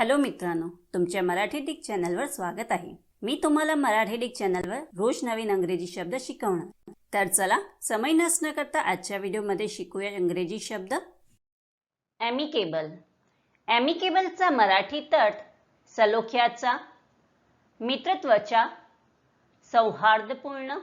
Hello मित्रांनो तुमच्या Marathi Dick चॅनलवर स्वागत आहे. मी तुम्हाला मराठी डिक चॅनलवर रोज नवीन अंग्रेजी शब्द शिकवणार. तर चला समय नसणं करता आजच्या व्हिडिओमध्ये शिकूया इंग्रजी शब्द. ॲमिकेबल ॲमिकेबलचा मराठी तट सलोख्याचा मित्रत्वाच्या सौहार्दपूर्ण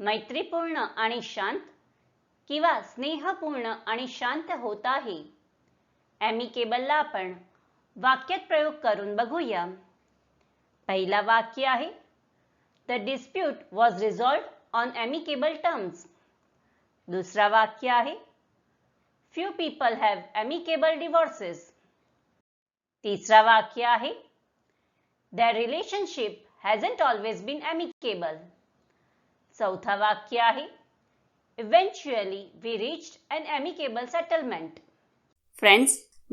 मैत्रीपूर्ण आणि शांत किंवा स्नेहपूर्ण आणि शांत होत आहे. ॲमिकेबलला आपण वाक्यात प्रयोग करून बघूया. पहिला वाक्य आहे the dispute was resolved on amicable terms दुसरा वाक्य आहे few people have amicable divorces तिसरा वाक्य आहे the relationship hasn't always been amicable चौथा वाक्य आहे eventually we reached an amicable settlement friends